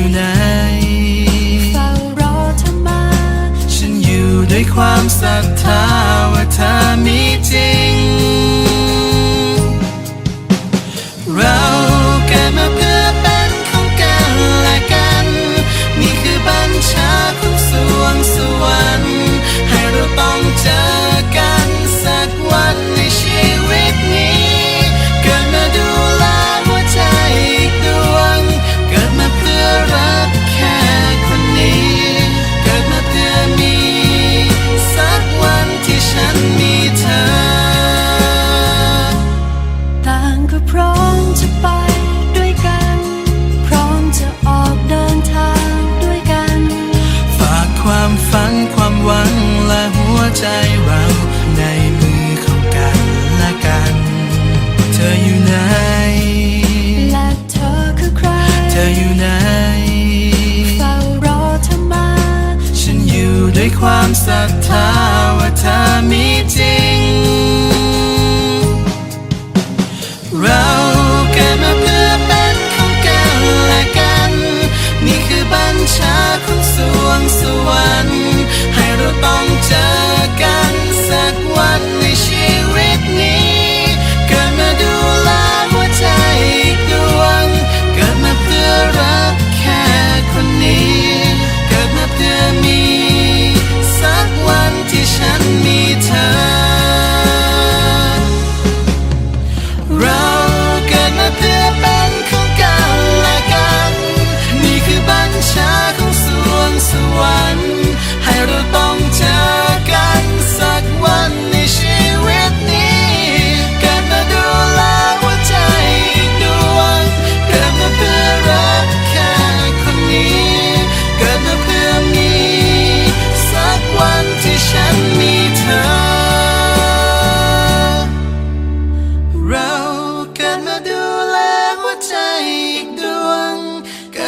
ู่ไหนเฝ้ารอเธอมา ฉันอยู่ด้วยความศรัทธาว่าเธอ นและเธอคือใคร เธออยู่ไหนเฝ้ารอเธอมา ฉันอยู่ด้วยความศรัทธาว่าเธอมีจริง